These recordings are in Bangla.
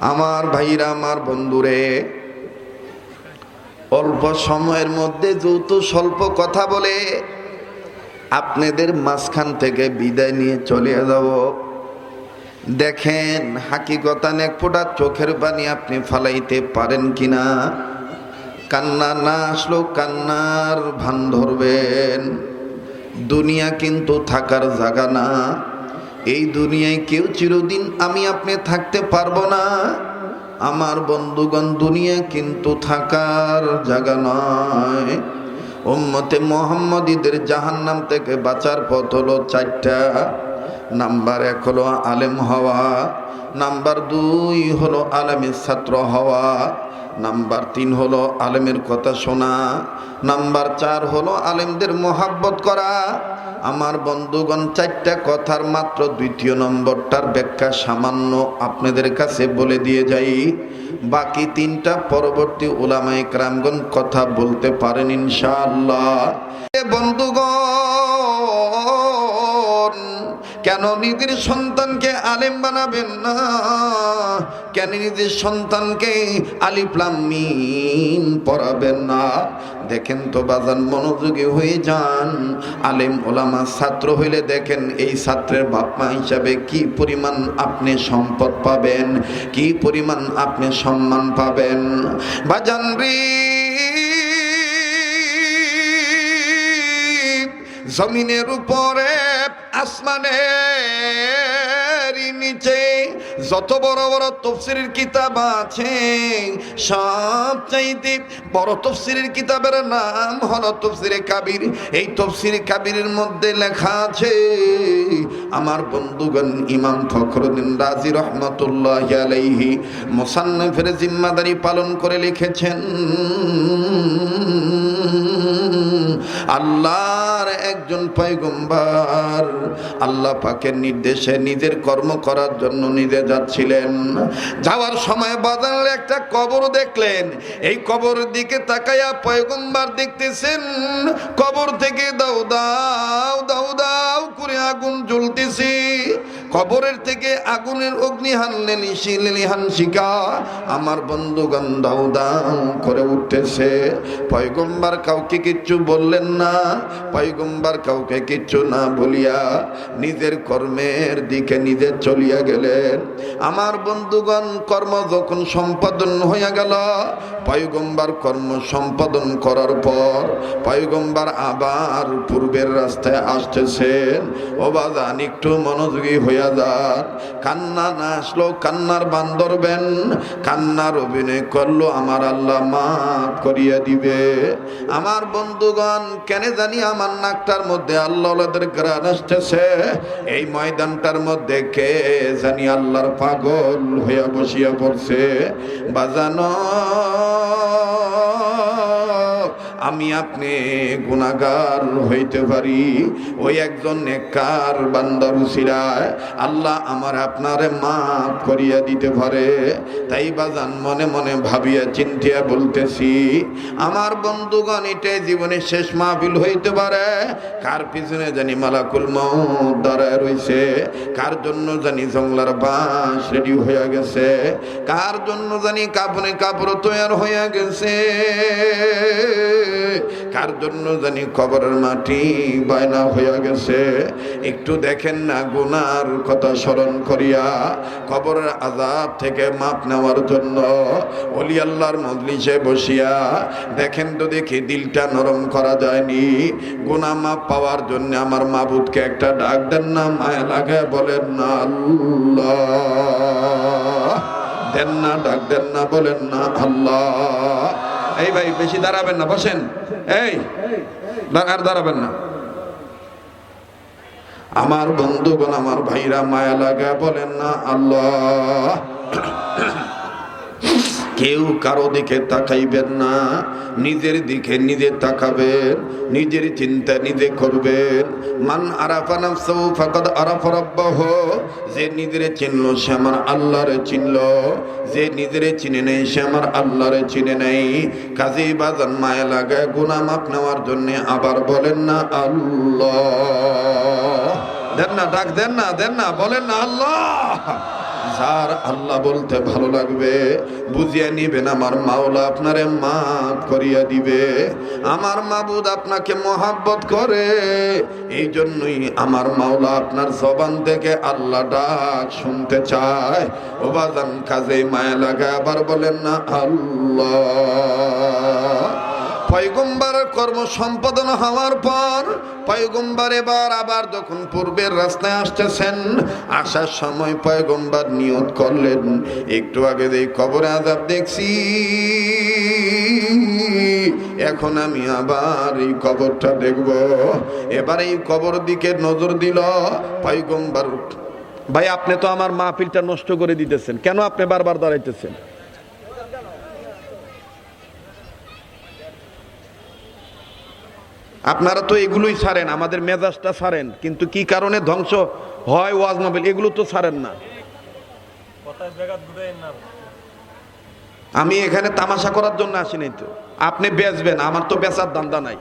আমার ভাইরা, আমার বন্ধুরে, অল্প সময়ের মধ্যে যৌথ স্বল্প কথা বলে আপনাদের মাঝখান থেকে বিদায় নিয়ে চলে যাব। দেখেন হাকিকতান এক ফোঁটা চোখের পানি আপনি ফালাইতে পারেন কিনা। কান্না না আসলেও কান্নার ভান ধরবেন। দুনিয়া কিন্তু থাকার জায়গা না। এই দুনিয়ায় কেউ চিরদিন আমি আপনি থাকতে পারব না। আমার বন্ধুগণ দুনিয়া কিন্তু থাকার জায়গা নয়। উম্মতে মোহাম্মদীদের জাহান্নাম থেকে বাঁচার পথ হলো চারটা। নাম্বার এক হলো আলেম হওয়া। নাম্বার দুই হলো আলেমের ছাত্র হওয়া। নাম্বার তিন হলো আলেমের কথা শোনা। নাম্বার চার হলো আলেমদের মোহাব্বত করা। আমার বন্ধুগণ, চারটা কথার মাত্র দ্বিতীয় নম্বরটার ব্যাখ্যা সামান্য আপনাদের কাছে বলে দিয়ে যাই। বাকি তিনটা পরবর্তী ওলামাই ক্রামগণ কথা বলতে পারেন ইনশাআল্লাহ। বন্ধুগণ কেন নিজের সন্তানকে আলেম বানাবেন না? কেন নিজের সন্তানকে আলিফলামিন পড়াবেন না? দেখেন তো বাজান মনোযোগী হয়ে যান। আলেম ওলামা ছাত্র হইলে দেখেন এই ছাত্রের বাপমা হিসাবে কি পরিমাণ আপনি সম্পদ পাবেন? কি পরিমাণ আপনি সম্মান পাবেন? বাজান রে, জমিনের উপরে আসমানের নিচে যত বড় বড় তফসিরের কিতাব আছে, সব চাইতে বড় তফসিরের কিতাবের নাম হলো তফসিরে কাবির। এই তফসিরে কাবিরের মধ্যে লেখা আছে, আমার বন্ধুগণ, ইমাম ফখরুদ্দিন রাজি রহমতুল্লাহ আলাইহি মোসান্নফের জিম্মাদারি পালন করে লিখেছেন, আল্লাহর একজন পয়গম্বর। আল্লাহ পাকের নির্দেশে নিজের কর্ম করার জন্য নিজে যাচ্ছিলেন। যাওয়ার সময় বাজারে একটা কবর দেখলেন। এই কবরের দিকে তাকাইয়া পয়গম্বর দেখতেছেন, কবর থেকে দাও দাও দাও দাও করে আগুন জ্বলতেছে। কবরের থেকে আগুনের অগ্নি হানলেন লিহান শিকা আমার বন্ধুগণ দাও দাও করে উঠতেছে। পয়গম্বর কাউকে কিচ্ছু বললেন না, পয়গম্বর কাউকে কিচ্ছু না বলিয়া নিজের কর্মের দিকে নিজে চলিয়া গেলেন। আমার বন্ধুগণ, কর্ম যখন সম্পাদন হইয়া গেল, পয়গম্বর কর্ম সম্পাদন করার পর পয়গম্বর আবার পূর্বের রাস্তায় আসতেছেন। ও বাজান, একটু মনোযোগী হইয়া যান। কান্না না আসলো, কান্নার বান ধরবেন। কান্নার অভিনয় করল, আমার আল্লাহ মাফ করিয়া দিবে। আমার বন্ধুগণ, কেন জানি আমার নাকটার মধ্যে আল্লাহদের গ্রান আসতেছে। এই ময়দানটার মধ্যে কে জানি আল্লাহর পাগল হইয়া বসিয়া পড়ছে। বাজানো আমি আপনি গুণাগার হইতে পারি। ওই একজন নেকার বান্দার উসিরায় আল্লাহ আমার আপনারে মাফ করিয়া দিতে পারে। তাই বাজান মনে মনে ভাবিয়া চিন্তিয়া বলতেছি, আমার বন্ধুগণ, এটাই জীবনের শেষ মাহফিল হইতে পারে। কার পিছনে জানি মালাকুল মৌত দাঁড়ায় রইছে? কার জন্য জানি জংলার বাঁশ রেডি হইয়া গেছে? কার জন্য জানি কাপড়ে কাপড় তৈয়ার হইয়া গেছে? কার জন্য জানি কবরের মাটি বায়না হইয়া গেছে। একটু দেখেন না গুনার কথা স্মরণ করিয়া কবরের আজাব থেকে মাপ নেওয়ার জন্য অলি আল্লাহর মজলিসে বসিয়া দেখেন তো দেখি দিলটা নরম করা যায়নি। গুনা মাপ পাওয়ার জন্য আমার মাবুদকে একটা ডাক দেন না, মায়া লাগে বলেন না, আল্লাহ। দেন না, ডাক দেন না, বলেন না, আল্লাহ। এই ভাই, বেশি দাঁড়াবেন না, বসেন। এই আর দাঁড়াবেন না। আমার বন্ধুগণ, আমার ভাইরা মায়া লাগা বলেন না, আল্লাহ। কেউ কারও দিকে তাকাইবেন না। নিজের দিকে নিজে তাকাবেন, নিজের চিন্তা নিজে করবেন। মান আরাফা নাফসাহু ফাকাদ আরাফা রাব্বাহু, যে নিজেরে চিনলো সে আমার আল্লাহরে চিনলো যে নিজেরে চিনে নেই সে আমার আল্লাহরে চিনে নেই। কাজেই বাজান মায়া লাগায় গুনাহ মাপ নেওয়ার জন্য আবার বলেন না আল্লাহ। দেন না, ডাক দেন না দেন না, বলেন না আল্লাহ। যার আল্লাহ বলতে ভালো লাগবে। বুঝিয়ে নিবেন আমার মাওলা আপনারে মাফ করিয়া দিবে। আমার মাবুদ আপনাকে মহাব্বত করে। এই জন্যই আমার মাওলা আপনার জবান থেকে আল্লাহ ডাক শুনতে চায়। ও বাজান কাজে মায়া লাগা আবার বলেন না, আল্লাহ। পয়গম্বরের কর্ম সম্পাদন হওয়ার পর পয়গম্বর এবার আবার যখন পূর্বের রাস্তায় আসতেছেন, আসার সময় পয়গম্বর নিয়ত করলেন। একটু আগে এই কবরে আজাব দেখছি, এখন আমি আবার এই কবরটা দেখব। এবার এই কবর দিকে নজর দিল পয়গম্বর। ভাই, আপনি তো আমার মাহফিলটা নষ্ট করে দিতেছেন। কেন আপনি বারবার দাঁড়াইতেছেন? আপনারা তো এগুলোই ছাড়েন আমাদের মেজাজটা ছাড়েন কিন্তু কি কারণে ধ্বংস হয় ওয়াজ নবেল এগুলো তো ছাড়েন না। আমি এখানে তামাশা করার জন্য আসিনি তো। আপনি বেচবেন আমার তো বেচার দান্দা নাই।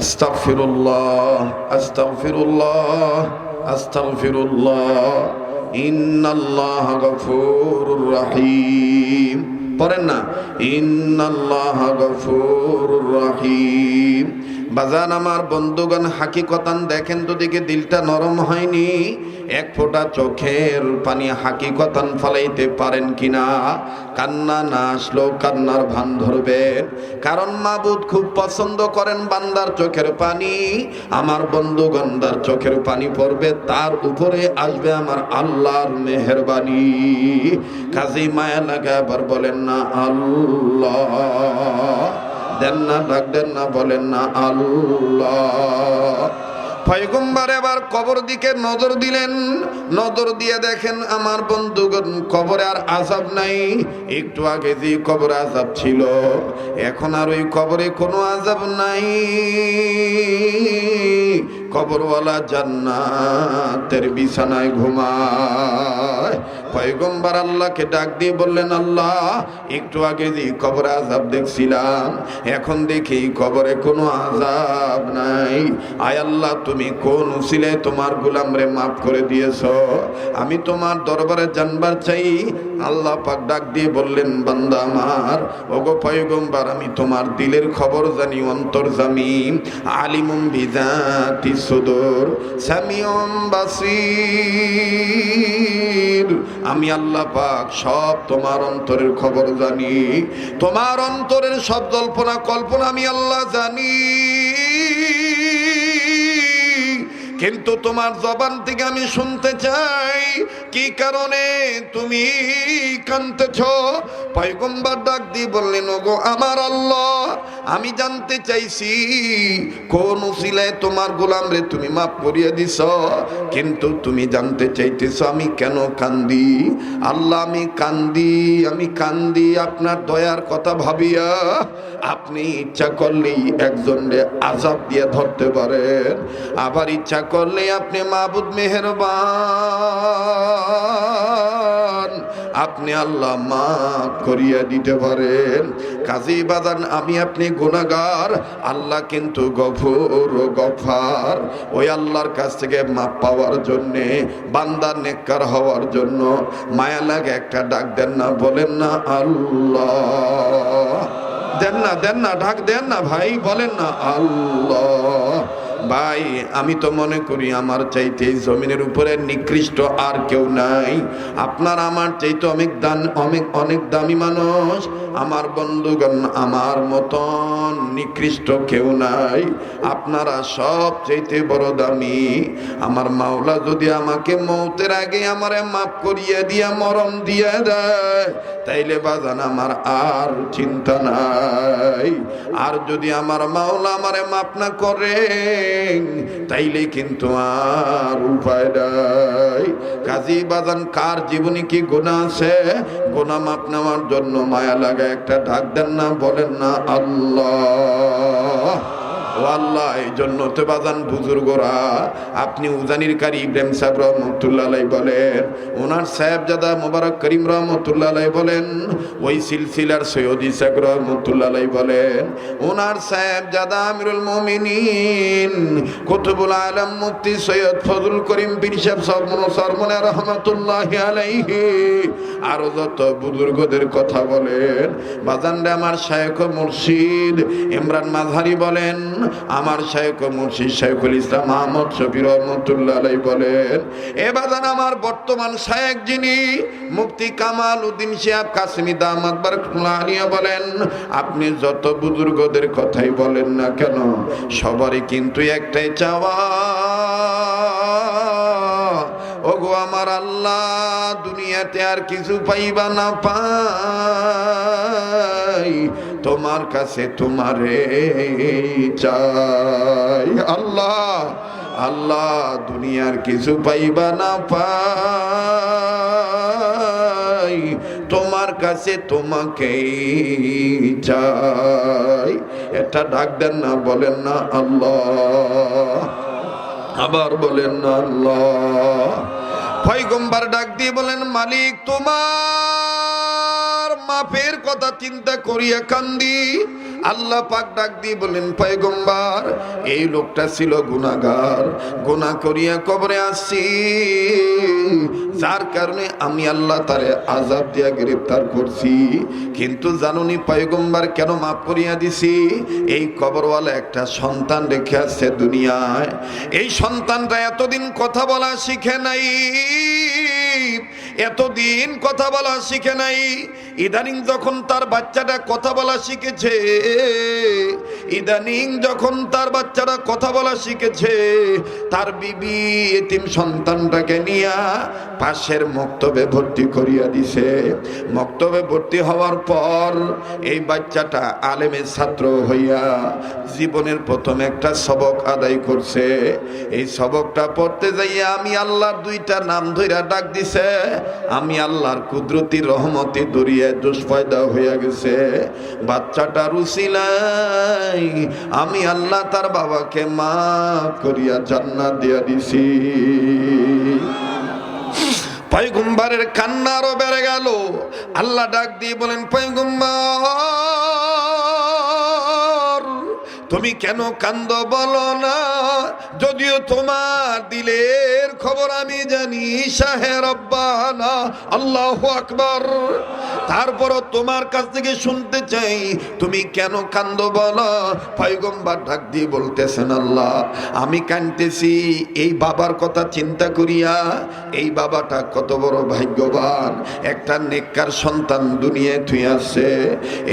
আস্তাগফিরুল্লাহ আস্তাগফিরুল্লাহ আস্তাগফিরুল্লাহ। ইন্নাল্লাহ গফুরুর রহিম। পড়েন না। ইন্নাল্লাহ গফুর রহিম। বাজান আমার বন্ধুগণ, হাকিকতান দেখেন তো দিকে দিলটা নরম হয়নি। এক ফোঁটা চোখের পানি হাকিকতান ফলাইতে পারেন কিনা? কান্না না আসলেও কান্নার ভান ধরবেন। কারণ মাবুদ খুব পছন্দ করেন বান্দার চোখের পানি। আমার বন্ধুগন্ধার চোখের পানি পড়বে, তার উপরে আসবে আমার আল্লাহর মেহরবানি। কাজী মায়া লাগে আবার বলেন না, আল্লাহ। দেন না ডাক দেন না, বলেন না, আল্লাহ। পয়গম্বর এবার কবর দিকে নজর দিলেন। নজর দিয়ে দেখেন আমার বন্ধুগণ, কবরে আর আজাব নাই। একটু আগে যে কবর আজাব ছিল, এখন আর ওই কবরে কোনো আজাব নাই। কবরওয়ালা জান্নাতের বিছানায় ঘুমায়। পয়গম্বর আল্লাহকে ডাক দিয়ে বললেন, আল্লাহ, একটু আগে যে কবরে আজাব দেখছিলাম, এখন দেখি কবরে কোনো আজাব নাই। আয় আল্লাহ, তুমি কোন উসিলে তোমার গুলাম রে মাফ করে দিয়েছ? আমি তোমার দরবারে জানবার চাই। আল্লাহ পাক ডাক দিয়ে বললেন, বান্দা আমার, ওগো পয়গম্বর, আমি তোমার দিলের খবর জানি, অন্তর জামি। আলিমুম বিজাতি সুদূর সামিউম বাসির। আমি আল্লাহ পাক সব তোমার অন্তরের খবর জানি। তোমার অন্তরের সব জল্পনা কল্পনা আমি আল্লাহ জানি। কিন্তু তোমার জবান থেকে আমি শুনতে চাই। কি কারণে তুমি কানতেছ পয়গম্বর ডাক দিয়ে বললেন, ওগো আমার আল্লাহ, আমি জানতে চাইছি কোন উসিলায় তোমার গোলাম রে তুমি মাফ করিয়ে দিছ। কিন্তু তুমি জানতে চাইতেছ আমি কেন কান্দি? আল্লাহ, আমি কান্দি আমি কান্দি, আপনার দয়ার কথা ভাবিয়া আপনি ইচ্ছা করলেই একজনরে আজাব দিয়ে ধরতে পারেন। আবার ইচ্ছা করলে আপনি মাহবুদ মেহরবান। আপনি আল্লাহ মাফ করিয়া দিতে পারেন। কাজী বাদান, আমি আপনি গুণাগার আল্লাহ কিন্তু গফুর ও গফার। ওই আল্লাহর কাছ থেকে মাপ পাওয়ার জন্যে, বান্দা নেককার হওয়ার জন্য মায়া লাগে একটা ডাক দেন না, বলেন না আল্লাহ। দেন না দেন না ঢাক দেন না ভাই, বলেন না আল্লাহ। ভাই, আমি তো মনে করি আমার চাইতে এই জমিনের উপরে নিকৃষ্ট আর কেউ নাই। আপনার আমার চাইতে অনেক দান, অনেক অনেক দামি মানুষ। আমার বন্ধুগণ, আমার মতন নিকৃষ্ট কেউ নাই। আপনারা সব চাইতে বড় দামি। আমার মাওলা যদি আমাকে মৌতের আগে আমারে মাফ করিয়ে দিয়া মরম দিয়ে দেয়, তাইলে বাজান আমার আর চিন্তা নাই। আর যদি আমার মাওলা আমারে মাফ না করে তাইলে কিন্তু আর উপায় নাই। কাজী বাজান, কার জীবনে কি গোনা আছে? গোনা মাপ নেওয়ার জন্য মায়া লাগে, একটা ডাক দেন না, বলেন না, আল্লাহ। বাজান বুজুর্গরা, আপনি উজানির বলেন, ওনার সাহেবজাদা মোবারক করিম বলেন, ওই সিলসিলার সৈয়দি বলেন, ওনার সাহেবজাদা কুতুবুল আলম সৈয়দ করিম রহমতুল্লাহ আরও যত বুজুর্গদের কথা বলেন, বাজানরে আমার শায়েখ মুর্শিদ ইমরান মাঝহারি বলেন আমার শায়েখ মুর্শিদ শাইখুল ইসলাম আহমদ শফির রহমতুল্লাহ আলাই বলেন, এ বাজান আমার বর্তমান শায়েক যিনি মুফতি কামাল উদ্দিন শিয়াব কাশ্মীর দামাত বারকুল্লাহ বলেন, আপনি যত বুজুর্গদের কথাই বলেন না কেন, সবারই কিন্তু একটাই চাওয়া। ওগো আমার আল্লাহ, দুনিয়াতে আর কিছু পাইবা না পাই। তোমার কাছে তোমারে চাই। আল্লাহ আল্লাহ, দুনিয়ার কিছু পাইবা না পাই। তোমার কাছে তোমাকে চাই। এটা ডাক দেন না, বলেন না, আল্লাহ। আবার বলেন না, আল্লাহ। পয়গম্বর ডাক দিয়ে বলেন, মালিক তোমার মাপের কথা চিন্তা করিয়া কান্দি। আল্লাহ পাক ডাক দিয়ে বলেন পয়গম্বর, এই লোকটা ছিল গুনাগার গুনাহ করিয়া কবরে আসছি। যার কারণে আমি আল্লাহ তারে আজাব দিয়া গ্রেফতার করছি। কিন্তু জানুনি পয়গম্বর, কেন মাফ করিয়া দিছি? এই কবরওয়ালা একটা সন্তান রেখে আসছে দুনিয়ায়। এই সন্তানটা এতদিন কথা বলা শিখে নাই। এতদিন কথা বলা শিখে নাই। ইদানিং যখন তার বাচ্চাটা কথা বলা শিখেছে, ইদানিং যখন তার বাচ্চাটা কথা বলা শিখেছে, তার বিবি এতিম সন্তানটাকে নিয়া পাশের মক্তবে ভর্তি করিয়া দিছে। মক্তবে ভর্তি হওয়ার পর এই বাচ্চাটা আলেমের ছাত্র হইয়া জীবনের প্রথম একটা সবক আদায় করছে। এই সবকটা পড়তে যাইয়া আমি আল্লাহর দুইটা নাম ধইরা ডাক দিছে। আমি আল্লাহর কুদরতি রহমতি দরিয়া দুষ্পয়দা হইয়া গেছে। বাচ্চাটা রুসিলাই আমি আল্লাহ তার বাবাকে মাফ করিয়া জান্নাত দিয়া দিছি। পাইগুম্বারের কান্না আরও বেড়ে গেল। আল্লাহ ডাক দিয়ে বলেন, পয়গম্বর তুমি কেন কান্দ বলো না? যদিও তোমার দিলের খবর আমি জানি, শাহে রব্বানা, আল্লাহ আকবর। তারপরও তোমার কাছ থেকে শুনতে চাই, তুমি কেন কান্দ বলো? পয়গম্বর ডাক দিয়ে বলতেছেন, আল্লাহ, আমি কানতেছি এই বাবার কথা চিন্তা করিয়া এই বাবাটা কত বড় ভাগ্যবান। একটা নেককার সন্তান দুনিয়ায় থুই আছে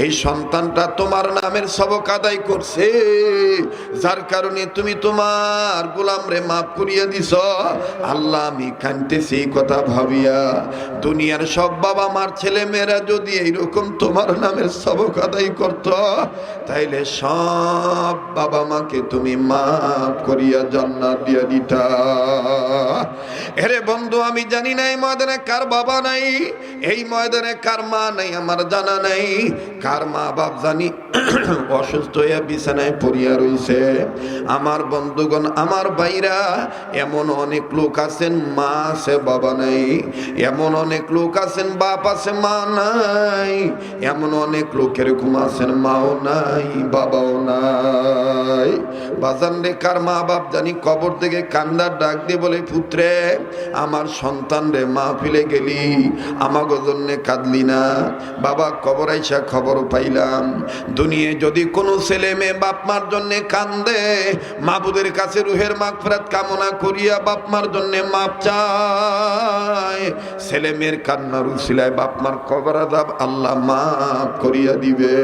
এই সন্তানটা তোমার নামের সবক আদায় করছে। যার কারণে তুমি তোমার গোলাম রে মাফ করিয়া দিছ। আল্লাহ আমি কানতেছি কথা ভাবিয়া, দুনিয়ার সব বাবা মার ছেলে মেয়েরা যদি এইরকম তোমার নামের সবক আদায় করত, তাইলে সব বাবা মাকে তুমি মাফ করিয়া জান্নাত দিয়া দিতা। এরে বন্ধু, আমি জানি না এই ময়দানে কার বাবা নাই, এই ময়দানে কার মা নাই, আমার জানা নাই। কার মা বাপ জানি অসুস্থ হইয়া বিছানায় পড়িয়া রইছে। আমার বন্ধুগণ, আমার বাইরা এমন অনেক লোক আছেন, মা আছে, বাবা নাই। এমন অনেক লোক আছেন, বাপ আছে, মা নাই। এমন অনেক লোক এরকম আছেন, মাও নাই, বাবাও নাই। বাজান রে, কার মা বাপ জানি কবর থেকে কান্দার ডাক দিয়ে বলে, পুত্রে, আমার সন্তান রে, মা ফিলে গেলি। আমাগো জন্যে কাঁদলি না। বাবা কবর আইসা খবর পাইলাম। দুনিয়ায় যদি কোনো ছেলে মেয়ে বাপ মার জন্যে কান্দে। মাবুদের কাছে রুহের মাগফিরাত কামনা করিয়া বাপ মার জন্যে মাপ চায়। ছেলে মেয়ের কান্নার উসিলায় বাপ মার কবর আদাব আল্লাহ মাফ করিয়া দিবে।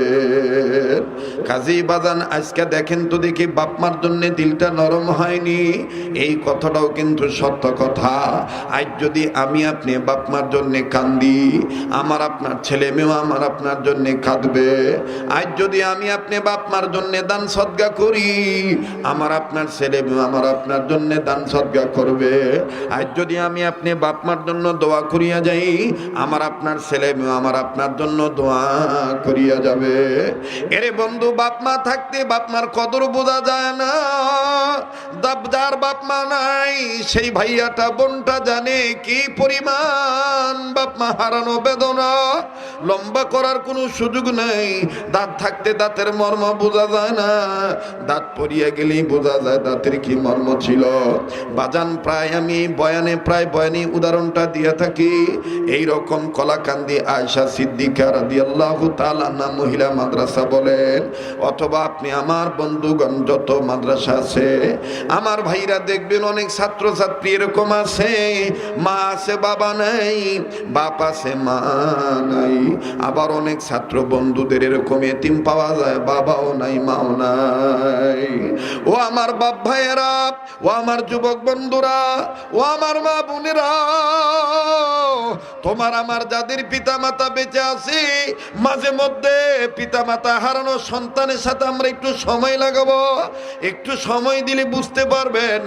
কাজী বাজান, আজকে দেখেন তো দেখি বাপ মার জন্য দিলটা নরম হয়নি। এই কথাটাও কিন্তু সত্য কথা। আজ যদি আমি আপনি বাপ মার জন্য কান্দি, আমার আপনার ছেলে মেয়েও আমার আপনার জন্য কাঁদবে। আজ যদি আমি আপনি বাপ মার জন্য দান সদ্গা করি। আমার আপনার ছেলে আমার আপনার জন্য দান সদ্গা করবে। আজ যদি আমি আপনি বাপ মার জন্য দোয়া করিয়া যাই, আমার আপনার ছেলে আমার আপনার জন্য দোয়া করিয়া যাবে। এরে বন্ধু, বাপমা থাকতে বাপমার কদর বোঝা যায় না। দাব যার বাপ নাই, সেই ভাইয়াটা, বোনটা জানে কি পরিমাণ বাপমা হারানো বেদনা। লম্বা করার কোনো সুযোগ নাই, দাঁত থাকতে দাঁতের মর্ম বোঝা যায় না। দাঁত পরিয়ে গেলেই বোঝা যায় দাঁতের কি মর্ম ছিল। বাজান প্রায় আমি, বয়ানে প্রায় বয়ানি উদাহরণটা দিয়ে থাকি। এই রকম কলাকান্দি আয়সা সিদ্দিকা রাদিয়াল্লাহু তাআলা না মহিলা মাদ্রাসা বলেন, অথবা আপনি আমার বন্ধুগণ যত মাদ্রাসা আছে, আমার ভাইরা দেখবেন অনেক ছাত্র ছাত্রী এরকম আছে। মা আছে, বাবা নাই, বাপ আছে, মা নাই। আবার অনেক ছাত্র বন্ধুদের এরকম এতিম পাওয়া যায়, বাবাও নাই, মাও নাই। ও আমার বাপ ভাইয়েরা, ও আমার যুবক বন্ধুরা, ও আমার মা বোনেরা, তোমার আমার যাদের পিতা মাতা বেঁচে আছে, মাঝে মধ্যে পিতা মাতা হারানো সন্তানের সাথে আমরা একটু সময় লাগাবো। একটু সময় দিলে বুঝতে পারবেন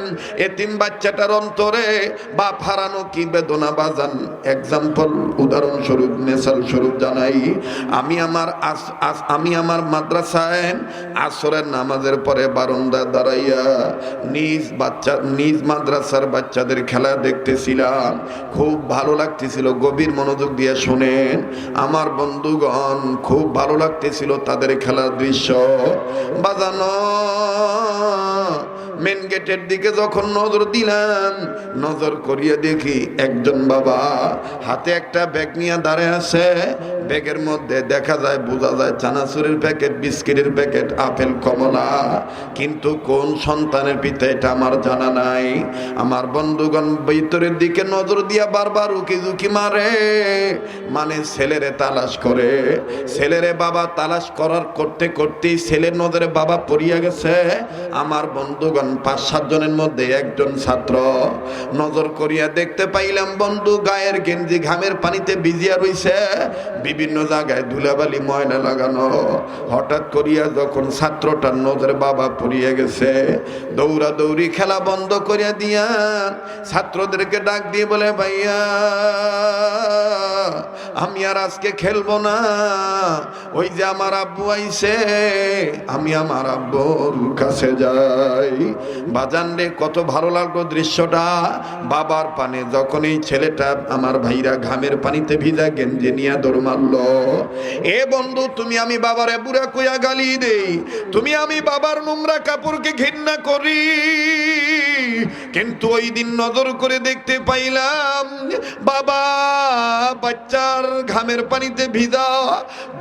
এতিম বাচ্চাটার অন্তরে বাপ হারানো কি বেদনা বাজান। এক্সাম্পল উদাহরণস্বরূপ নেশাল স্বরূপ জানাই। আমি আমার আমি আমার মাদ্রাসায় আসরের নামাজের পরে বারান্দা দাঁড়াইয়া নিজ বাচ্চা, নিজ মাদ্রাসার বাচ্চাদের খেলা দেখতেছিলাম। খুব ভালো লাগতেছিল, গভীর মনোযোগ দিয়ে শোনেন। আমার বন্ধুগণ, খুব ভালো লাগতেছিল তাদের খেলার দৃশ্য। বাজানো মেন গেটের দিকে যখন নজর দিলাম, নজর করিয়ে দেখি একজন বাবা হাতে একটা ব্যাগ নিয়ে দাঁড়ায় আছে। ব্যাগের মধ্যে দেখা যায়, বোঝা যায় চানাচুরের প্যাকেট, বিস্কিটের প্যাকেট, আপেল, কমলা। কিন্তু কোন সন্তানের পিতা এটা আমার জানা নাই। আমার বন্ধুগণ ভিতরের দিকে নজর দিয়া বারবার উকি ঝুঁকি মারে। মানে ছেলেরে তালাশ করে। ছেলেরে বাবা তালাশ করার করতে করতেই ছেলের নজরে বাবা পড়িয়া গেছে। আমার বন্ধুগণ পাঁচ সাত জনের মধ্যে একজন ছাত্র নজর করিয়া দেখতে পাইলাম, বন্ধু, গায়ের গেঞ্জি ঘামের পানিতে ভিজিয়া রইছে। বিভিন্ন জায়গায় ধুলাবালি ময়লা লাগানো। হঠাৎ করিয়া যখন ছাত্রটার নজরে বাবা পড়িয়া গেছে দৌড়া দৌড়ি খেলা বন্ধ করিয়া দিয়া ছাত্রদেরকে ডাক দিয়ে বলে, ভাইয়া আমি আর আজকে খেলব না। ওই যে আমার আব্বু আইছে, আমি আমার আব্বুর কাছে যাই। বাজান রে, কত ভালো লাগল দৃশ্যটা। বাবার পানে যখন এই ছেলেটা আমার ভাইরা ঘামের পানিতে ভিজা গেঞ্জি নিয়ে দৌড় মারলো, এ বন্ধু, তুমি আমি বাবারে বুড়া কুয়া গালি দেই। তুমি আমি বাবার নোংরা কাপড়কে ঘৃণা করি। কিন্তু ওই দিন নজর করে দেখতে পাইলাম, বাবা বাচ্চার ঘামের পানিতে ভিজা,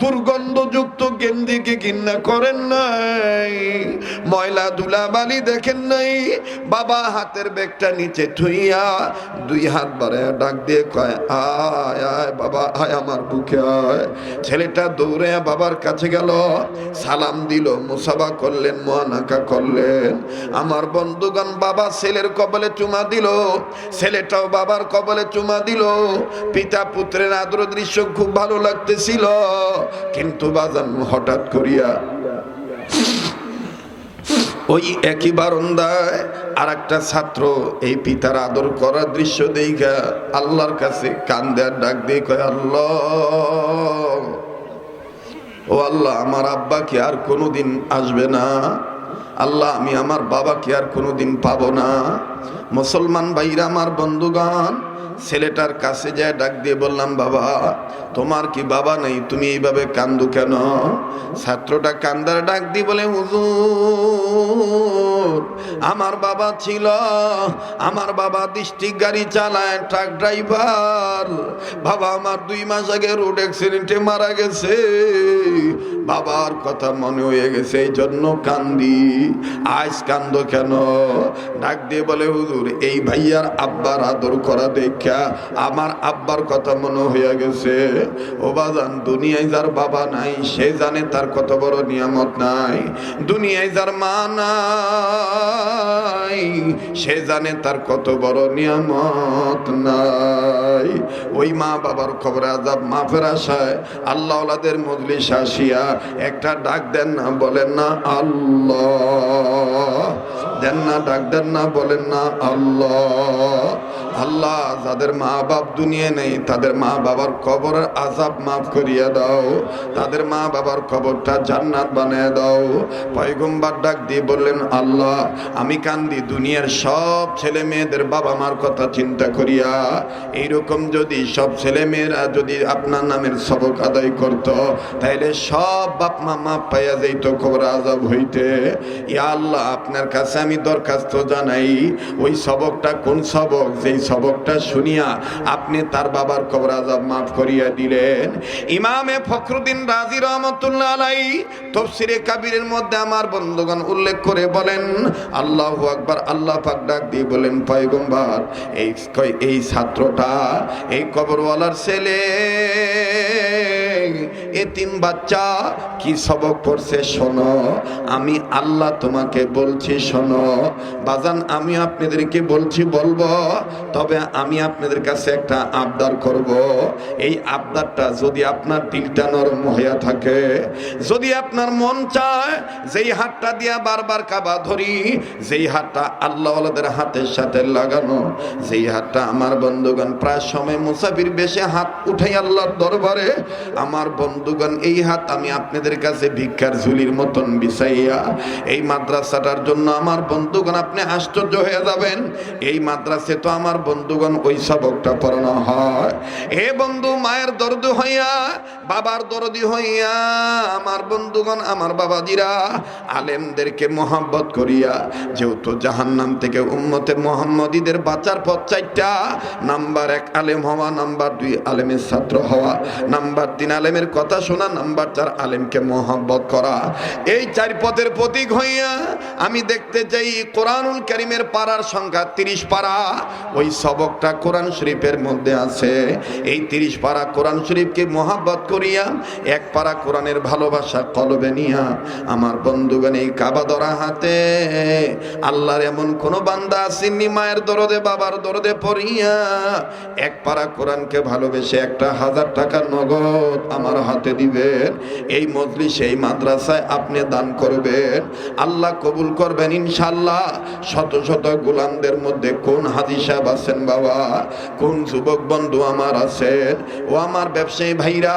দুর্গন্ধযুক্ত গেন্দিকে ঘৃণা করেন নাই। ময়লা ধুলা বালি দেখেন নাই। বাবা হাতের ব্যাগটা নিচে থুইয়া দুই হাত বাড়ে ডাক দিয়ে কয়, আয় আয় বাবা, আয় আমার বুকে আয়। ছেলেটা দৌড়ে বাবার কাছে গেল। সালাম দিল মুসাবা করলেন মোয়ানাকা করলেন। আমার বন্ধুগণ বাবা ছেলের কবলে চুমা দিল। ছেলেটাও বাবার কবলে চুমা দিল। পিতা পুত্রের আদর দৃশ্য খুব ভালো লাগতেছিল। কিন্তু বাজান হঠাৎ করিয়া ওই একই বারন্দায় আর একটা ছাত্র এই পিতার আদর করার দৃশ্য দেখা আল্লাহর কাছে কান দেয়ার ডাক দিয়ে কয়, আল্লাহ, ও আল্লাহ, আমার আব্বা কি আর কোনোদিন আসবে না? আল্লাহ, আমি আমার বাবা কি আর কোনোদিন পাবো না? মুসলমান ভাইরা, আমার বন্ধুগণ ছেলেটার কাছে যায় ডাক দিয়ে বললাম, বাবা, তোমার কি বাবা নেই? তুমি এইভাবে কান্দু কেন? ছাত্রটা কান্দার ডাক দিয়ে বলে, হুজুর, আমার বাবা ছিল। আমার বাবা ডিস্ট্রিক্ট গাড়ি চালায়, ট্রাক ড্রাইভার। বাবা আমার দুই মাস আগে রোড অ্যাক্সিডেন্টে মারা গেছে। বাবার কথা মনে হয়ে গেছে, এই জন্য কান্দি। আজ কান্দ কেন? ডাক দিয়ে বলে, হুজুর, এই ভাইয়ার আব্বার আদর করা দেখা, আমার আব্বার কথা মনে হয়ে গেছে। ও বাজান, দুনিয়ায় যার বাবা নাই, সে জানে তার কত বড় নিয়ামত নাই। দুনিয়ায় যার মা নাই, সে জানে তার কত বড় নিয়ামত নাই। ওই মা বাবার খবর আজাব মাফের আশায় আল্লাহ ওলাদের মজলিস আসিয়া একটা ডাক দেন না, বলেন না আল্লাহ। দেন না, ডাক দেন না, বলেন না আল্লাহ। আল্লাহ, যাদের মা বাপ দুনিয়া নেই, তাদের মা বাবার কবরের আজাব মাফ করিয়া দাও। তাদের মা বাবার কবরটা জান্নাত বানিয়ে দাও। পয়গম্বার ডাক দিয়ে বললেন, আল্লাহ, আমি কান্দি দুনিয়ার সব ছেলে মেয়েদের বাবা মার কথা চিন্তা করিয়া, এইরকম যদি সব ছেলে মেয়েরা যদি আপনার নামের সবক আদায় করত, তাইলে সব বাপ মা মাপ পাইয়া যাইত কবর আজাব হইতে। ইয়া আল্লাহ, আপনার কাছে আমি দরখাস্ত জানাই, ওই সবকটা কোন সবক? যেই সবকটা শুনিয়া আপনি তার বাবার কবর আজাব মাফ করিয়া দিলেন। ইমামে ফখরুদ্দিন রাজি রহমতুল্লাহ আলাই তফসিরে কাবিরের মধ্যে আমার বন্ধুগণ উল্লেখ করে বলেন, আল্লাহ আকবার, আল্লাহ পাক ডাক দিয়ে বলেন পয়গম্বার, এই এই ছাত্রটা, এই কবরওয়ালার ছেলে। এতিম বাচ্চা কি সবক পড়ছে শোনো। আমি আল্লাহ তোমাকে বলছি শোনো। বাজান, আমি আপনাদেরকে বলছি বলব, তবে আমি আপনাদের কাছে একটা আবদার করব। এই আবদারটা যদি আপনার দিলটা নরম হইয়া থাকে, যদি আপনার মন চায়, যেই হাতটা দিয়া বারবার কাবা ধরি, যেই হাতটা আল্লাহ হাতের সাথে লাগানো, যেই হাতটা আমার বন্ধুগণ প্রায় সময় মুসাফির বেশে হাত উঠাই আল্লাহর দরবারে, আমার বন্ধুগণ, এই হাত আমি আপনাদের কাছে ভিক্ষার ঝুলির মতন বিছাইয়া এই মাদ্রাসাটার জন্য আমার বন্ধুগণ, আপনি আশ্চর্য হয়ে যাবেন। এই মাদ্রাসে তো আমার বন্ধুগণ ওই সবকটা পড়ানো হয়। হে বন্ধু, মায়ের দর্দ হইয়া, বাবার দরদি হইয়া, আমার বন্ধুগণ, আমার বাবাজিরা, আলেমদেরকে মোহাব্বত করিয়া, যেহেতু জাহান্নাম থেকে উম্মতে মোহাম্মদীদের বাঁচার পথ চারটা নাম্বার এক আলেম হওয়া, নাম্বার দুই আলেমের ছাত্র হওয়া, নাম্বার তিন আলেমের কথা শোনা নাম্বার চার আলেমকে মোহাব্বত করা। এই চার পথের প্রতীক হইয়া আমি দেখতে চাই কোরআনুল করিমের পাড়ার সংখ্যা তিরিশ পাড়া। ওই সবকটা কোরআন শরীফের মধ্যে আছে। এই তিরিশ পাড়া কোরআন শরীফকে মোহাব্বত করিয়া এক পাড়া কোরআনের ভালোবাসা কলবে নিয়া আমার বন্ধুগণ এই কাবা ধরা হাতে। আল্লাহর এমন কোন বান্দা আসেননি মায়ের দরদে, বাবার দরদে পড়িয়া। এক পাড়া কোরআনকে ভালোবেসে একটা হাজার টাকা নগদ আমার হাতে দিবেন। এই মজলিস, এই মাদ্রাসায় আপনি দান করবেন। আল্লাহ কবুল করবেন ইনশাল্লাহ শত শত গোলামদের মধ্যে কোন হাজি সাহেব আছেন বাবা? কোন যুবক বন্ধু আমার আছেন? ও আমার ব্যবসায়ী ভাইরা,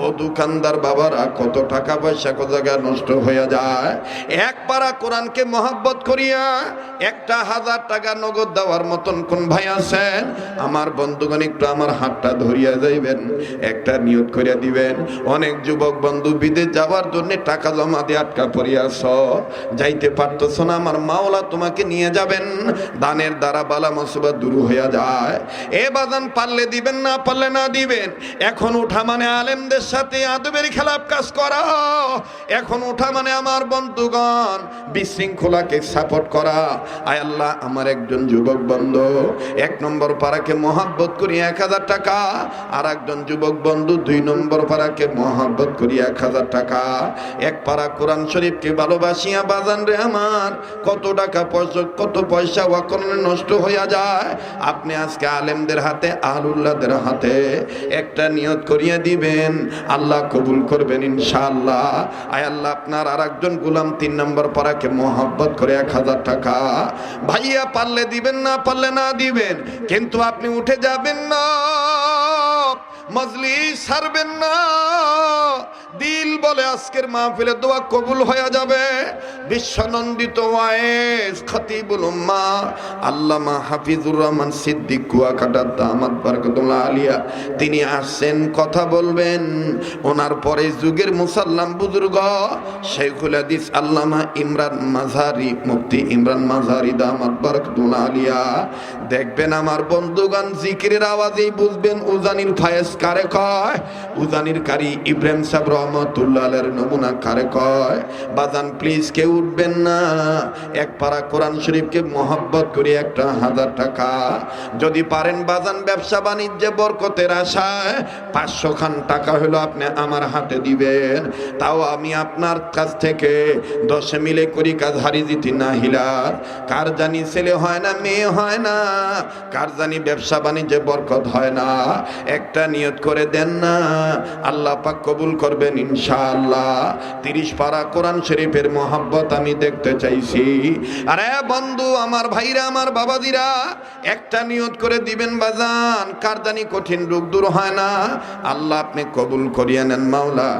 ও দোকানদার বাবারা, কত টাকা পয়সা কত জায়গায় নষ্ট হয়ে যায়? এক পারা কোরআনকে মহাব্বত করিয়া একটা হাজার টাকা নগদ দেওয়ার মতন কোন ভাই আছেন? আমার বন্ধুগণ একটু আমার হাতটা ধরিয়া যাইবেন, একটা নিয়ত করিয়া দিবেন। অনেক যুবক বন্ধু বিদেশ যাওয়ার জন্য টাকা জমা দিয়ে আটকা পড়িয়াছ। যাইতে পারতেছ না, আমার মাওলা তোমাকে নিয়ে যাবেন। দানের দ্বারা বালা মসুবা দূর হইয়া যায়। এ বাদান পারলে দিবেন না, পারলে না দিবেন। এখন উঠা মানে আলেমদের সাথে আদবের খেলাপ কাজ করা। এখন উঠা মানে আমার বন্ধুগণ, বিশৃঙ্খলাকে সাপোর্ট করা। আয় আল্লাহ, আমার একজন যুবক বন্ধু, এক নম্বর পাড়াকে মহাব্বত করি এক হাজার টাকা। আর একজন যুবক বন্ধু, দুই নম্বর পাড়াকে মহাব্বত করি এক হাজার টাকা। এক পাড়া কোরআন শরীফকে ভালোবাসিয়া বাজান রে আমার। কত টাকা পয়সা, কত পয়সা ওয়াকরণে নষ্ট হইয়া যায়। আপনি আজকে আলেমদের হাতে, আহলুল্লাহদের হাতে একটা নিয়ত করিয়া দিবেন। আল্লাহ কবুল করবেন ইনশাআল্লাহ। আয় আল্লাহ, আপনার আর একজন গুলাম তিন নম্বর পাড়াকে মোহাব্বত করে এক হাজার টাকা। ভাইয়া, পারলে দিবেন না, পারলে না দিবেন। কিন্তু আপনি উঠে যাবেন না। মজলিস ছাড়বেন না। দিল বলে আজকের মাহফিলে দোয়া কবুল হয়ে যাবে। বিশ্বনন্দিত ওয়াইস খতিবুল উম্মা, আল্লামা হাফিজুর রহমান সিদ্দিক কুয়াকাটা দামাত বারকাতুল্লাহ আলিয়া, তিনি আসছেন, কথা বলবেন। ওনার পরে যুগের মুসাল্লাম বুজুর্গ, শেখুল হাদিস আল্লামা ইমরান মাঝারি, মুফতি ইমরান মাঝারি দামাত বারকাতুল্লাহ আলিয়া। দেখবেন আমার বন্ধুগান জিকিরের আওয়াজেই বুঝবেন, উজানির ফায়েজ কারে কয়? উজানির কারি ইব্রাহিম সাহেব রহমতুল্লাহের নমুনা কারে কয়? বাজান প্লিজ কেউ উঠবেন না। এক পারা কোরআন শরীফকে মহব্বত একটা হাজার টাকা। যদি পারেন বাজান, ব্যবসা বাণিজ্যে বরকতের আশায় পাঁচশো খান টাকা হলো আপনি আমার হাতে দিবেন। তাও আমি আপনার কাছ থেকে দশে মিলে করি কাজ হারি দিতি না হিলার। কার জানি ছেলে হয় না, মেয়ে হয় না, কার জানি ব্যবসা বাণিজ্যে বরকত হয় না। একটা নিয়ত করে দেন না, আল্লাহ পাক কবুল করবেন ইনশাআল্লাহ। তিরিশ পারা কোরআন শরীফের মোহাব্বত আমি দেখতে চাইছি। আরে বন্ধু, আমার ভাইরা, আমার বাবাদিরা একটা নিয়ত করে দিবেন বাজান। কারদানি কঠিন রোগ দূর হয় না। আল্লাহ আপনি কবুল করিয়ে নেন, মাওলা।